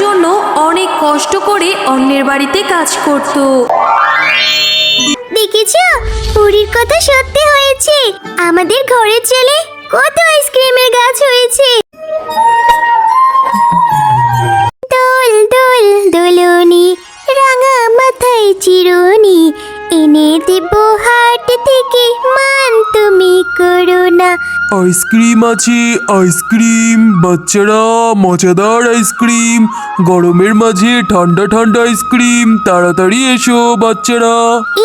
জন্য অনেক কষ্ট করে অন্যের বাড়িতে কাজ করত। দেখেছ? পুরীর কথা সত্যি হয়েছে। আমাদের ঘরের চলে কত আইসক্রিমের গাছ হয়েছে। দোল দোল, দোলনি, রাঙা মাথায় চিরুনি। এনে দেব হাট থেকে মান তুমি করো না আইসক্রিম আছে, আইসক্রিম, বাচ্চারা মজাদার আইসক্রিম। গরমের মাঝে ঠান্ডা ঠান্ডা আইসক্রিম, তাড়াতাড়ি এসো বাচ্চারা।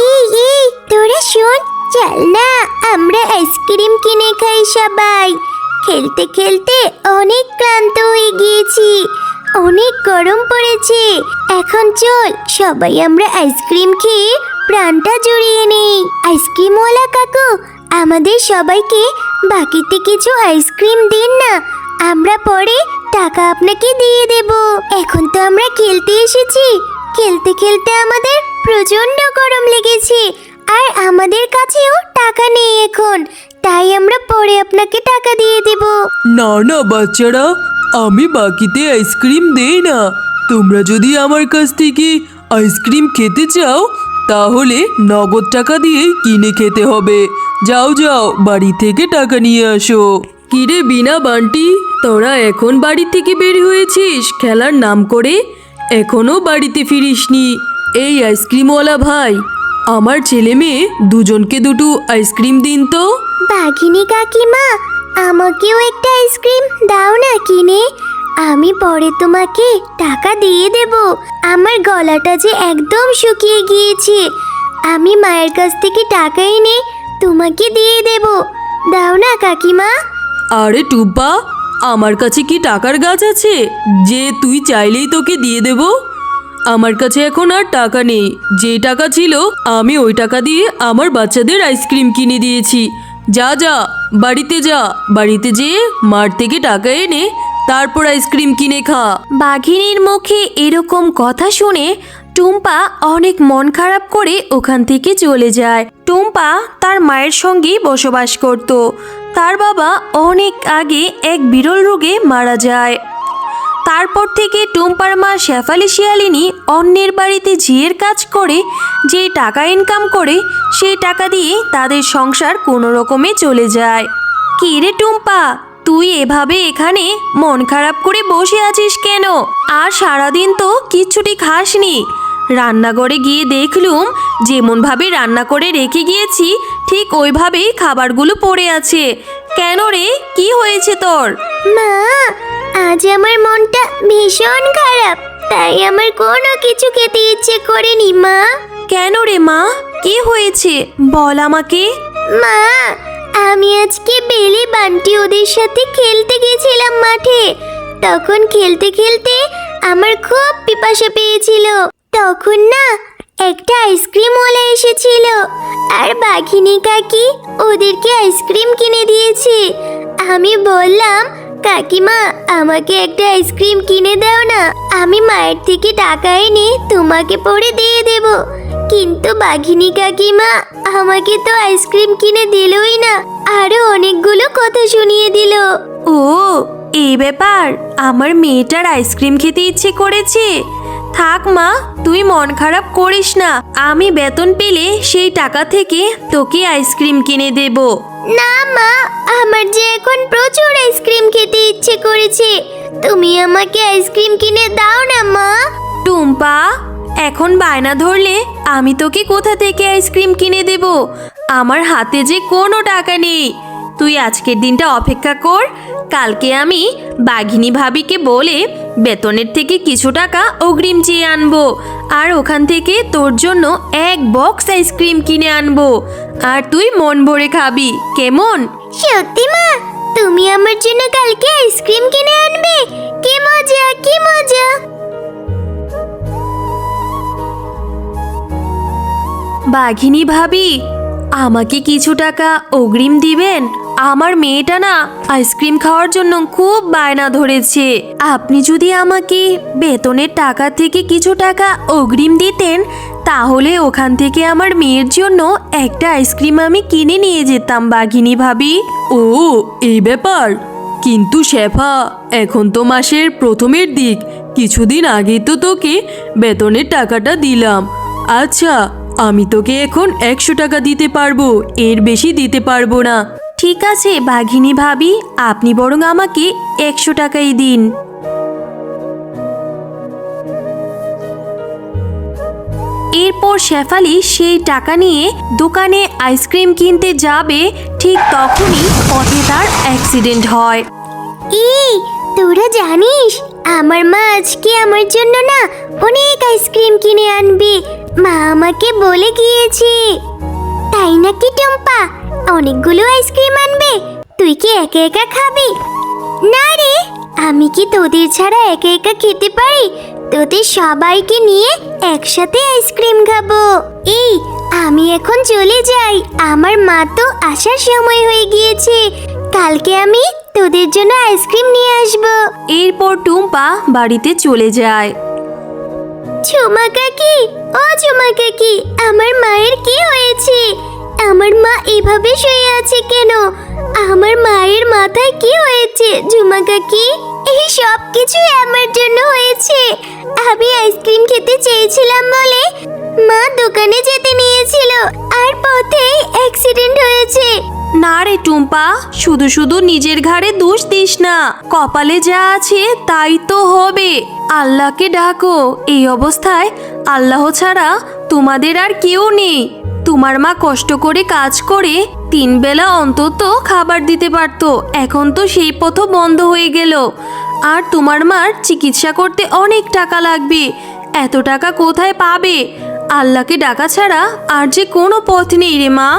এই এই, তোরা শোন, চল না, আমরা আইসক্রিম কিনে খাই সবাই। খেলতে খেলতে অনেক ক্লান্ত হয়ে গিয়েছি, অনেক গরম পড়েছে। এখন চল, সবাই আমরা আইসক্রিম খেয়ে প্রাণটা জুড়িয়ে নেই। আইসক্রিমওয়ালা কাকু, আমাদের সবাইকে বাকিতে কিছু আইসক্রিম দিন না। আমরা পরে টাকা আপনাকে দিয়ে দেব। এখন তো আমরা খেলতে এসেছি। খেলতে খেলতে আমাদের প্রচণ্ড গরম লেগেছে। আর আমাদের কাছেও টাকা নেই এখন। তাই আমরা পরে আপনাকে টাকা দিয়ে দেব। না না, বাচ্চারা, আমি বাকিতে আইসক্রিম দেই না। তোমরা যদি আমার কাছ থেকে আইসক্রিম খেতে চাও, তাহলে নগদ টাকা দিয়ে কিনে খেতে হবে। যাও যাও বাড়ি থেকে টাকা নিয়ে আসো। কিরে বিনা বান্টি তোরা এখন বাড়ি থেকে বের হয়েছিস? খেলার নাম করে এখনও বাড়িতে ফিরিসনি। এই আইসক্রিমওয়ালা ভাই আমার ছেলে মেয়ে দুজনকে দুটো আইসক্রিম দিন তো। বাঘিনী কাকিমা আমাকেও একটা আইসক্রিম দাও না কিনে। আমি পরে তোমাকে টাকা দিয়ে দেব। আমার গলাটা যে একদম শুকিয়ে গিয়েছে। আমি মায়ের কাছ থেকে টাকা এনে তোমাকে দিয়ে দেব। দাও না কাকিমা। আরে টুব্বা আমার কাছে কি টাকার গাছ আছে? যে তুই চাইলেই তোকে দিয়ে দেব। আমার কাছে এখন আর টাকা নেই। যে টাকা ছিল আমি ওই টাকা দিয়ে আমার বাচ্চাদের আইসক্রিম কিনে দিয়েছি। যা যা বাড়িতে যা। বাড়িতে যেয়ে মার থেকে টাকা এনে তারপর আইসক্রিম কিনে খা। বাঘিনীর মুখে এরকম কথা শুনে টুম্পা অনেক মন খারাপ করে ওখান থেকে চলে যায়। টুম্পা তার মায়ের সঙ্গেই বসবাস করত। তার বাবা অনেক আগে এক বিরল রোগে মারা যায়। তারপর থেকে টুম্পার মা শেফালি শিয়ালিনী অন্যের বাড়িতে ঝিয়ের কাজ করে, যে টাকা ইনকাম করে সেই টাকা দিয়ে তাদের সংসার কোনো রকমে চলে যায়। কি রে টুম্পা, তুই এভাবে এখানে মন খারাপ করে বসে আছিস কেন? আর সারাদিন তো কিচ্ছুটি খাসনি। রান্নাঘরে গিয়ে দেখলুম যেমনভাবে রান্না করে রেখে গিয়েছি ঠিক ওইভাবেই খাবারগুলো পড়ে আছে। কেন রে? কি হয়েছে তোর? মা আজ আমার মনটা ভীষণ খারাপ তাই আমার কোনো কিছু খেতে ইচ্ছে করেনি মা। কেন রে মা? কি হয়েছে? বল আমাকে। মা আমি আজকে বেলি বান্টি ওদের সাথে খেলতে গেছিলাম মাঠে। তখন খেলতে খেলতে আমার খুব পিপাসা পেয়েছিল। তখন না একটা আইসক্রিমওয়ালা এসেছিল। আর বাঘিনী কাকি ওদেরকে আইসক্রিম কিনে দিয়েছে। আমি বললাম, কাকিমা, আমাকে একটা আইসক্রিম কিনে দাও না। আমি মায়ের থেকে টাকা এনে তোমাকে পরে দিয়ে দেব। কিন্তু বাঘিনী কাকিমা, আমাকে তো আইসক্রিম কিনে দিলই না। আরও অনেকগুলো কথা শুনিয়ে দিল। ও এই ব্যাপার আমার মেয়েটার আইসক্রিম খেতে ইচ্ছে করেছে। থাক মা তুই মন খারাপ করিস না আমি বেতন পেলে সেই টাকা থেকে তোকে আইসক্রিম কিনে দেব। না মা আমার যে এখন প্রচুর আইসক্রিম খেতে ইচ্ছে করেছে তুমি আমাকে আইসক্রিম কিনে দাও না মা। টুম্পা এখন বায়না ধরলে আমি তোকে কোথা থেকে আইসক্রিম কিনে দেব? আমার হাতে যে কোনো টাকা নেই। তুই আজকের দিনটা অপেক্ষা কর। কালকে আমি বাঘিনী ভাবিকে বলে বেতনের থেকে কিছু টাকা অগ্রিম চেয়ে আনব আর ওখান থেকে তোর জন্য এক বক্স আইসক্রিম কিনে আনব। আর তুই মন ভরে খাবি কেমন? সত্যি মা তুমি আমার জন্য কালকে আইসক্রিম কিনে আনবে? কি মজা কি মজা। বাঘিনী ভাবি আমাকে কিছু টাকা অগ্রিম দিবেন? আমার মেয়েটা না আইসক্রিম খাওয়ার জন্য খুব বায়না ধরেছে। আপনি যদি আমাকে বেতনের টাকা থেকে কিছু টাকা অগ্রিম দিতেন, তাহলে ওখান থেকে আমার মেয়ের জন্য একটা আইসক্রিম আমি কিনে নিয়ে যেতাম, বাঘিনী ভাবি। ও, এই ব্যাপার? কিন্তু শেফা, এখন তো মাসের প্রথমের দিক। কিছুদিন আগেই তো তোকে বেতনের টাকাটা দিলাম। আচ্ছা আমি তোকে এখন একশো টাকা দিতে পারব, এর বেশি দিতে পারব না। ঠিক আছে বাঘিনী ভাবি, আপনি বরং আমাকে একশো টাকাই দিন। এরপর শেফালি সেই টাকা নিয়ে দোকানে আইসক্রিম কিনতে যাবে, ঠিক তখনই পথে তার অ্যাক্সিডেন্ট হয়। ই, তোরা জানিস, আমার মা আজকে আমার জন্য না অনেক আইসক্রিম কিনে আনবে। মা আমাকে বলে গিয়েছে। তাই নাকি টম্পা? অনেকগুলো আইসক্রিম আনবে। তুই কি একা একা খাবি? না রে আমি কি তোদের ছাড়া একা একা খেতে পারি? তোদের সবাইকে নিয়ে একসাথে আইসক্রিম খাব। এই আমি এখন চলে যাই। আমার মা তো আসার সময় হয়ে গিয়েছে। কালকে আমি তোদের জন্য আইসক্রিম নিয়ে আসব। এরপর টুম্পা বাড়িতে চলে যায়। ঝুমা কাকি ও ঝুমা কাকি আমার মায়ের কি হয়েছে? আমার মা এভাবে শুয়ে আছে কেন? আমার মায়ের মাথায় কি হয়েছে, ঝুমা কাকি? এই সব কিছু আমার জন্য হয়েছে। আমি আইসক্রিম খেতে চেয়েছিলাম বলে মা দোকানে যেতে নিয়েছিল আর পথেই অ্যাক্সিডেন্ট হয়েছে। না রে টুম্পা, শুধু শুধু নিজের ঘাড়ে দোষ দিস না। কপালে যা আছে তাই তো হবে। আল্লাহকে ডাকো, এই অবস্থায় আল্লাহ ছাড়া তোমাদের আর কেউ নেই। তোমার মা কষ্ট করে কাজ করে তিন বেলা অন্তত খাবার দিতে পারতো। এখন তো সেই পথও বন্ধ হয়ে গেল। আর তোমার মার চিকিৎসা করতে অনেক টাকা লাগবে। এত টাকা কোথায় পাবে? আল্লাহকে ডাকা ছাড়া আর যে কোনো পথ নেই রে মা।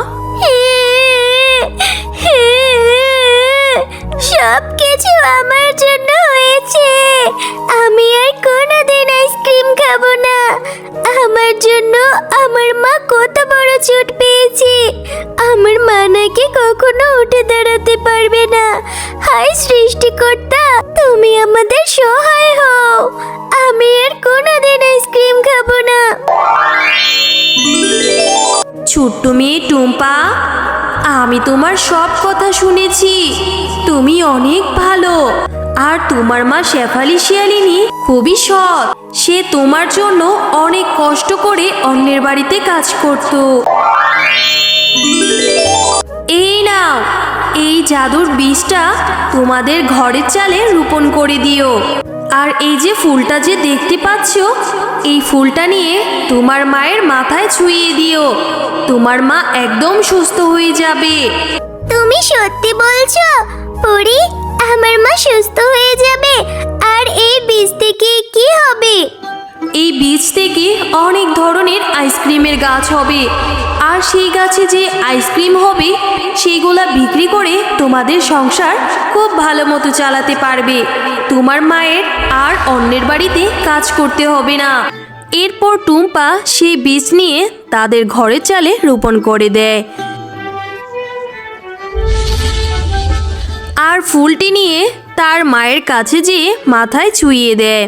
সব কিছু আমার জন্য হয়েছে। আমি আর কোনোদিন আইসক্রিম খাব না। আমার জন্য আমার মা কত বড় চোট পেয়েছে। আমার মা নাকি কখনো উঠে দাঁড়াতে পারবে না। হাই সৃষ্টিকর্তা, তুমি আমাদের সহায় হও। আমি আর কোনোদিন আইসক্রিম খাব না। ছোট্ট মেয়ে টুম্পা, আমি তোমার সব কথা শুনেছি। তুমি অনেক ভালো। আর তোমার মা শেফালি শিয়ালিনী খুবই সৎ। সে তোমার জন্য অনেক কষ্ট করে অন্যের বাড়িতে কাজ করত। এই নাও, এই জাদুর বীজটা তোমাদের ঘরের চালে রোপণ করে দিও। আর এই যে ফুলটা যে দেখতে পাচ্ছ এই ফুলটা নিয়ে তোমার মায়ের মাথায় ছুঁয়ে দিও। তোমার মা একদম সুস্থ হয়ে যাবে। তুমি সত্যি বলছো? পরি আমার মা সুস্থ হয়ে যাবে। আর এই বীজ থেকে কি হবে? এই বীজ থেকে অনেক ধরনের আইসক্রিমের গাছ হবে। আর সেই গাছে যে আইসক্রিম হবে সেইগুলা বিক্রি করে তোমাদের সংসার খুব ভালো মতো চালাতে পারবে। তোমার মায়ের আর অন্যের বাড়িতে কাজ করতে হবে না। এরপর টুম্পা সেই বীজ নিয়ে তাদের ঘরের চালে রোপণ করে দেয়। আর ফুলটি নিয়ে তার মায়ের কাছে যেয়ে মাথায় ছুঁয়ে দেয়।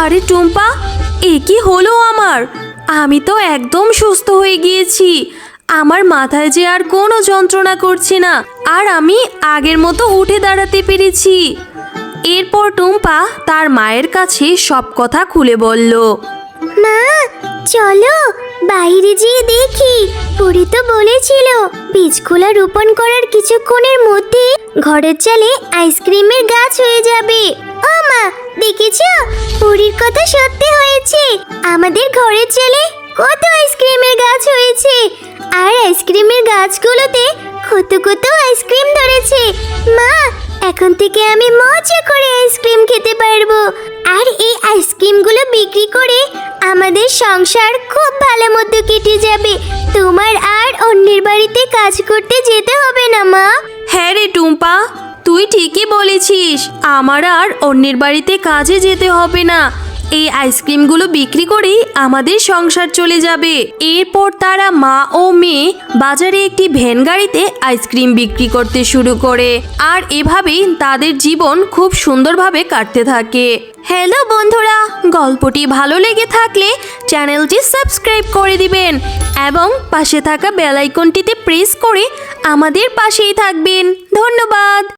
আরে টুম্পা, এ কি হলো আমার? আমি তো একদম সুস্থ হয়ে গিয়েছি। আমার মাথায় যে আর কোনো যন্ত্রণা করছে না। আর আমি আগের মতো উঠে দাঁড়াতে পেরেছি। এরপর টুম্পা তার মায়ের কাছে সব কথা খুলে বলল, মা, চলো, বাইরে যেয়ে দেখি। পুরি তো বলেছিল, বীজগুলা রোপণ করার কিছুক্ষণের মধ্যে ঘরের চালে আইসক্রিমের গাছ হয়ে যাবে। ও মা, দেখেছ? পুরীর কথা সত্যি হয়েছে। আমাদের ঘরের চালে কত আইসক্রিমের গাছ হয়েছে। আর আইসক্রিমের গাছগুলোতে কত কত আইসক্রিম ধরেছে। মা, এখন থেকে আমি মজা করে আইসক্রিম খেতে পারব। আর এই আইসক্রিমগুলো বিক্রি করে আমাদের সংসার খুব ভালো মতো কেটে যাবে। তোমার আর অন্যের বাড়িতে কাজ করতে যেতে হবে না, মা। হ্যাঁ রে টুম্পা তুই ঠিকই বলেছিস। আমার আর অন্যের বাড়িতে কাজে যেতে হবে না। এই আইসক্রিমগুলো বিক্রি করেই আমাদের সংসার চলে যাবে। এরপর তারা মা ও মেয়ে বাজারে একটি ভ্যান গাড়িতে আইসক্রিম বিক্রি করতে শুরু করে। আর এভাবেই তাদের জীবন খুব সুন্দরভাবে কাটতে থাকে। হ্যালো বন্ধুরা, গল্পটি ভালো লেগে থাকলে চ্যানেলটি সাবস্ক্রাইব করে দিবেন এবং পাশে থাকা বেল আইকনটিতে প্রেস করে আমাদের পাশেই থাকবেন। ধন্যবাদ।